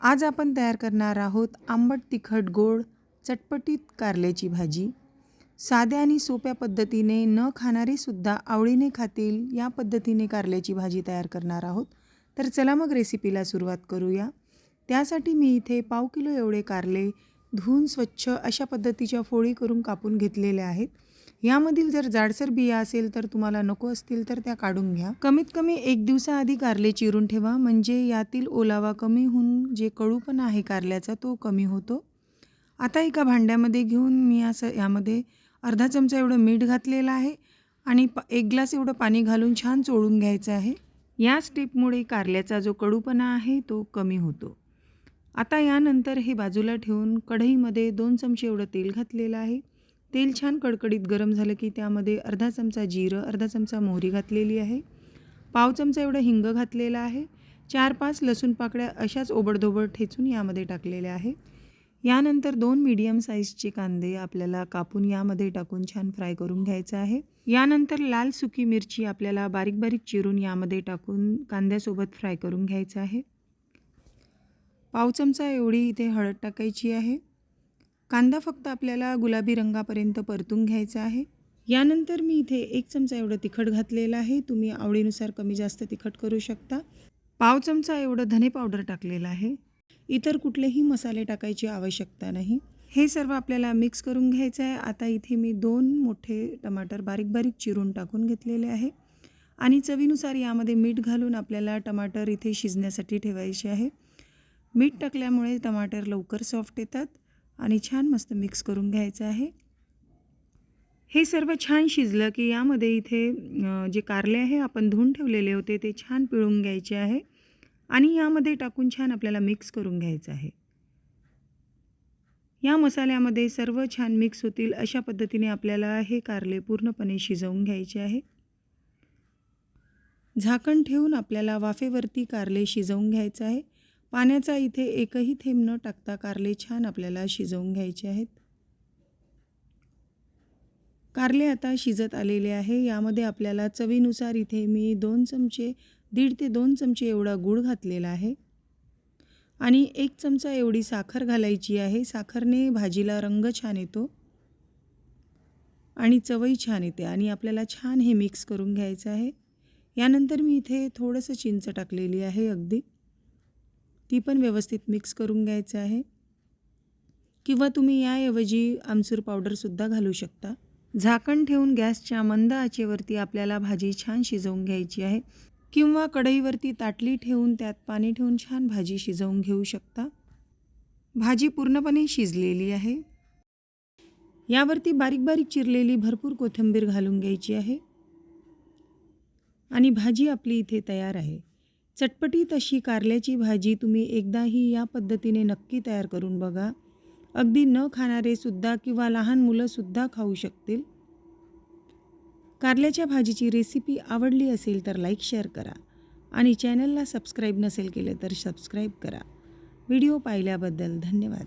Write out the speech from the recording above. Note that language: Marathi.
आज आपण तयार करणार आहोत आंबट तिखट गोड चटपटीत कारल्याची भाजी. साध्या आणि सोप्या पद्धतीने न खाणारेसुद्धा आवडीने खातील या पद्धतीने कारल्याची भाजी तयार करणार आहोत. तर चला मग रेसिपीला सुरुवात करूया. त्यासाठी मी इथे पाव किलो एवढे कारले धुवून स्वच्छ अशा पद्धतीच्या फोडी करून कापून घेतलेल्या आहेत. यामधील जर जाडसर बिया असेल तर तुम्हाला नको असतील तर त्या काढून घ्या. कमीत कमी एक दिवसाआधी कारले चिरून ठेवा. म्हणजे यातील ओलावा कमी होऊन जे कडूपणा आहे कारल्याचा तो कमी होतो. आता एका भांड्यामध्ये घेऊन मी असं यामध्ये अर्धा चमचा एवढं मीठ घातलेलं आहे आणि प एक ग्लास एवढं पाणी घालून छान चोळून घ्यायचं आहे. या स्टेपमुळे कारल्याचा जो कडूपणा आहे तो कमी होतो. आता यानंतर हे बाजूला ठेवून कढईमध्ये दोन चमचे एवढं तेल घातलेलं आहे. तेल छान कडकडीत गरम झालं की त्यामध्ये अर्धा चमचा जिरं अर्धा चमचा मोहरी घातलेली आहे. पाव चमचा एवढं हिंग घातलेलं आहे. चार पाच लसूण पाकळ्या अशाच ओबडधोबड ठेचून यामध्ये टाकलेल्या आहे. यानंतर दोन मीडियम साईजचे कांदे आपल्याला कापून यामध्ये टाकून छान फ्राय करून घ्यायचं आहे. यानंतर लाल सुकी मिरची आपल्याला बारीक बारीक चिरून यामध्ये टाकून कांद्यासोबत फ्राय करून घ्यायचं आहे. पाव चमचा एवढी इथे हळद टाकायची आहे. कांदा फक्त आपल्याला गुलाबी रंगापर्यंत परतून घ्यायचा आहे. यानंतर मी इथे एक चमचा एवढं तिखट घातलेलं आहे. तुम्ही आवडीनुसार कमी जास्त तिखट करू शकता. पाव चमचा एवढं धने पावडर टाकलेलं आहे. इतर कुठलेही मसाले टाकायची आवश्यकता नाही. हे सर्व आपल्याला मिक्स करून घ्यायचं आहे. आता इथे मी दोन मोठे टमाटर बारीक बारीक चिरून टाकून घेतलेले आहे. आणि चवीनुसार यामध्ये मीठ घालून आपल्याला टमाटर इथे शिजण्यासाठी ठेवायचे आहे. मीठ टाकल्यामुळे टमाटर लवकर सॉफ्ट येतात. आणि छान मस्त मिक्स करून घ्यायचं आहे. हे सर्व छान शिजलं की यामध्ये इथे जे कारले आहे आपण धुवून ठेवलेले होते ते छान पिळून घ्यायचे आहे. आणि यामध्ये टाकून छान आपल्याला मिक्स करून घ्यायचं आहे. या मसाल्यामध्ये सर्व छान मिक्स होतील अशा पद्धतीने आपल्याला हे कारले पूर्णपणे शिजवून घ्यायचे आहे. झाकण ठेवून आपल्याला वाफेवरती कारले शिजवून घ्यायचं आहे. पाण्याचा इथे एकही थेंब न टाकता कारले छान आपल्याला शिजवून घ्यायचे आहेत. कारले आता शिजत आलेले आहे. यामध्ये आपल्याला चवीनुसार इथे मी दोन चमचे दीड ते दोन चमचे एवढा गूळ घातलेला आहे. आणि एक चमचा एवढी साखर घालायची आहे. साखरने भाजीला रंग छान येतो. आणि चवही छान येते आणि आपल्याला छान हे मिक्स करून घ्यायचं आहे. यानंतर मी इथे थोडंसं चिंच टाकलेली आहे अगदी. ती पण व्यवस्थित मिक्स करून घ्यायचं आहे. किंवा तुम्ही याऐवजी आमसूर पावडरसुद्धा घालू शकता. झाकण ठेवून गॅसच्या मंद आचेवरती आपल्याला भाजी छान शिजवून घ्यायची आहे. किंवा कढईवरती ताटली ठेवून त्यात पाणी ठेवून छान भाजी शिजवून घेऊ शकता. भाजी पूर्णपणे शिजलेली आहे. यावरती बारीक बारीक चिरलेली भरपूर कोथिंबीर घालून घ्यायची आहे. आणि भाजी आपली इथे तयार आहे. चटपटीत अशी कारल्याची भाजी तुम्ही एकदाही या पद्धतीने नक्की तयार करून बघा. अगदी न खाणारे सुद्धा किंवा लहान मुलंसुद्धा खाऊ शकतील. कारल्याच्या भाजीची रेसिपी आवडली असेल तर लाईक शेअर करा. आणि चॅनलला सबस्क्राईब नसेल केले तर सबस्क्राईब करा. व्हिडिओ पाहिल्याबद्दल धन्यवाद.